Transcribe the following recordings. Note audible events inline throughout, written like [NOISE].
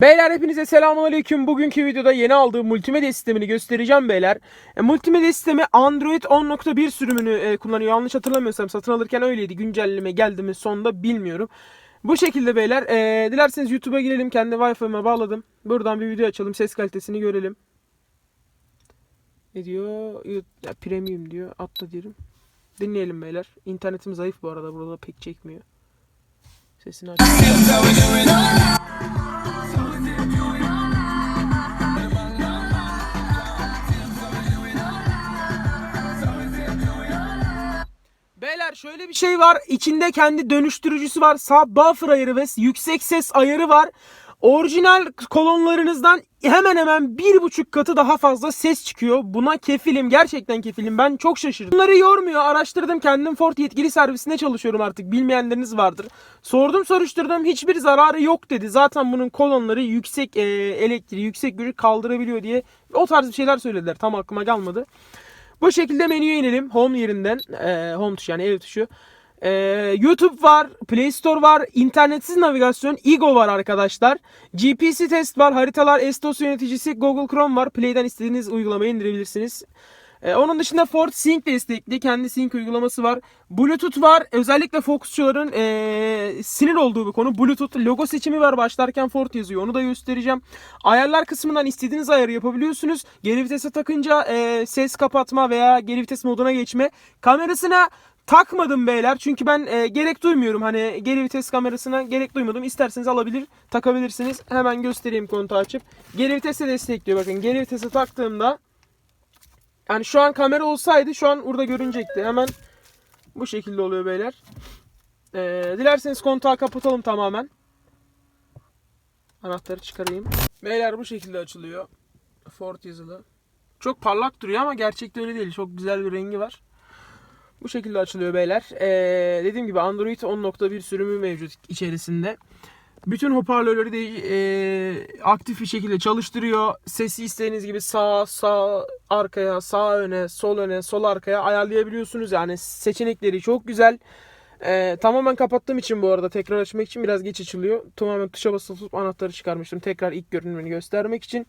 Beyler hepinize selamünaleyküm. Bugünkü videoda yeni aldığım multimedya sistemini göstereceğim beyler. E, multimedya sistemi Android 10.1 sürümünü e, kullanıyor. Yanlış hatırlamıyorsam satın alırken öyleydi. Güncelleme geldi mi sonunda bilmiyorum. Bu şekilde beyler. E, dilerseniz YouTube'a girelim. Kendi Wi-Fi'me bağladım. Buradan bir video açalım. Ses kalitesini görelim. Ne diyor? Ya, premium diyor. Atla diyelim. Dinleyelim beyler. İnternetim zayıf bu arada. Burada pek çekmiyor. Sesini aç. Beyler şöyle bir şey var. İçinde kendi dönüştürücüsü var. Subwoofer ayarı ve yüksek ses ayarı var. Orijinal kolonlarınızdan hemen hemen bir buçuk katı daha fazla ses çıkıyor. Buna kefilim. Gerçekten kefilim. Ben çok şaşırdım. Bunları yormuyor. Araştırdım. Kendim Ford yetkili servisinde çalışıyorum artık. Bilmeyenleriniz vardır. Sordum soruşturdum. Hiçbir zararı yok dedi. Zaten bunun kolonları yüksek e, elektriği, yüksek gücü kaldırabiliyor diye o tarz bir şeyler söylediler. Tam aklıma gelmedi. Bu şekilde menüye inelim. Home yerinden. E, home tuşu yani ev tuşu. E, YouTube var. Play Store var. internetsiz navigasyon. Ego var arkadaşlar. GPC test var. Haritalar. Estos yöneticisi. Google Chrome var. Play'den istediğiniz uygulamayı indirebilirsiniz. E, onun dışında Ford Sync destekli. Kendi Sync uygulaması var. Bluetooth var. Özellikle Focusçuların e, sinir olduğu bir konu. Bluetooth logo seçimi var. Başlarken Ford yazıyor. Onu da göstereceğim. Ayarlar kısmından istediğiniz ayarı yapabiliyorsunuz. Geri vitese takınca e, ses kapatma veya geri vites moduna geçme. Kamerasına takmadım beyler. Çünkü ben e, gerek duymuyorum. Hani geri vites kamerasına gerek duymadım. İsterseniz alabilir, takabilirsiniz. Hemen göstereyim kontağı açıp. Geri vitese destekliyor. Bakın geri vitese taktığımda yani şu an kamera olsaydı şu an burada görünecekti. Hemen bu şekilde oluyor beyler. Ee, dilerseniz kontağı kapatalım tamamen. Anahtarı çıkarayım. Beyler bu şekilde açılıyor. Ford yazılı. Çok parlak duruyor ama gerçekte öyle değil. Çok güzel bir rengi var. Bu şekilde açılıyor beyler. Ee, dediğim gibi Android 10.1 sürümü mevcut içerisinde. Bütün hoparlörleri de e, aktif bir şekilde çalıştırıyor. Sesi istediğiniz gibi sağ, sağ arkaya, sağ öne, sol öne, sol arkaya ayarlayabiliyorsunuz. Yani seçenekleri çok güzel. E, tamamen kapattığım için bu arada tekrar açmak için biraz geç açılıyor. Tamamen tuşa basılı tutup anahtarı çıkarmıştım. Tekrar ilk görünümünü göstermek için.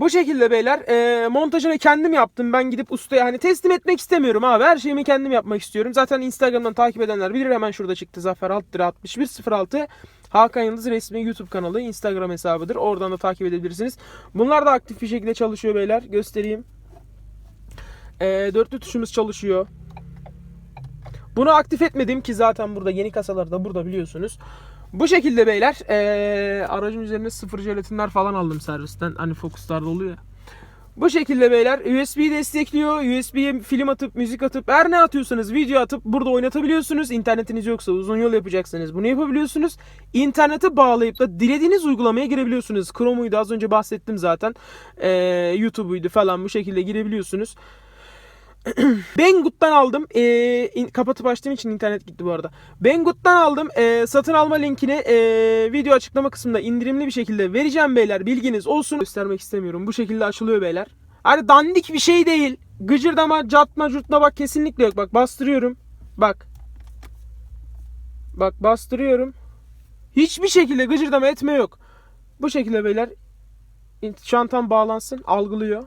Bu şekilde beyler e, montajını kendim yaptım. Ben gidip ustaya hani teslim etmek istemiyorum abi. Her şeyimi kendim yapmak istiyorum. Zaten Instagram'dan takip edenler bilir hemen şurada çıktı. Zafer Alttır 6106 Hakan Yıldız resmi YouTube kanalı Instagram hesabıdır. Oradan da takip edebilirsiniz. Bunlar da aktif bir şekilde çalışıyor beyler. Göstereyim. E, dörtlü tuşumuz çalışıyor. Bunu aktif etmedim ki zaten burada yeni kasalarda burada biliyorsunuz. Bu şekilde beyler ee, aracın üzerine sıfır jelatinler falan aldım servisten. Hani Focus'larda oluyor ya. Bu şekilde beyler USB destekliyor. USB'ye film atıp, müzik atıp, her ne atıyorsanız video atıp burada oynatabiliyorsunuz. İnternetiniz yoksa uzun yol yapacaksanız bunu yapabiliyorsunuz. İnternete bağlayıp da dilediğiniz uygulamaya girebiliyorsunuz. Chrome'uydu az önce bahsettim zaten. Ee, YouTube'uydu falan bu şekilde girebiliyorsunuz. [CLEARS THROAT] Banggood'dan aldım. Ee, in- kapatıp açtığım için internet gitti bu arada. Banggood'dan aldım. Ee, satın alma linkini ee, video açıklama kısmında indirimli bir şekilde vereceğim beyler. Bilginiz olsun. Göstermek istemiyorum. Bu şekilde açılıyor beyler. Hani dandik bir şey değil. Gıcırdama, catma, curtma bak kesinlikle yok. Bak bastırıyorum. Bak. Bak bastırıyorum. Hiçbir şekilde gıcırdama etme yok. Bu şekilde beyler. Çantam bağlansın. Algılıyor.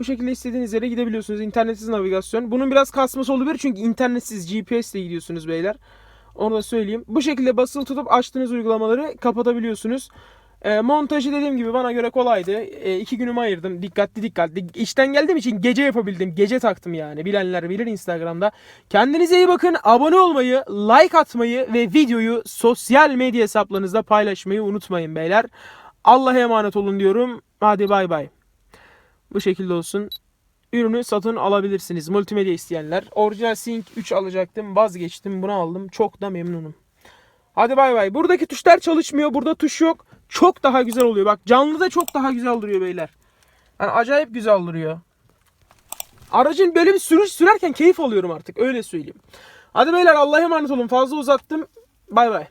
Bu şekilde istediğiniz yere gidebiliyorsunuz. İnternetsiz navigasyon. Bunun biraz kasması olabilir çünkü internetsiz GPS ile gidiyorsunuz beyler. Onu da söyleyeyim. Bu şekilde basılı tutup açtığınız uygulamaları kapatabiliyorsunuz. E, montajı dediğim gibi bana göre kolaydı. E, iki günümü ayırdım. Dikkatli dikkatli. İşten geldiğim için gece yapabildim. Gece taktım yani. Bilenler bilir Instagram'da. Kendinize iyi bakın. Abone olmayı, like atmayı ve videoyu sosyal medya hesaplarınızda paylaşmayı unutmayın beyler. Allah'a emanet olun diyorum. Hadi bay bay. Bu şekilde olsun. Ürünü satın alabilirsiniz. Multimedya isteyenler. Orijinal Sync 3 alacaktım. Vazgeçtim. Bunu aldım. Çok da memnunum. Hadi bay bay. Buradaki tuşlar çalışmıyor. Burada tuş yok. Çok daha güzel oluyor. Bak canlıda çok daha güzel duruyor beyler. Yani acayip güzel duruyor. Aracın böyle bir sürüş sürerken keyif alıyorum artık. Öyle söyleyeyim. Hadi beyler Allah'a emanet olun. Fazla uzattım. Bay bay.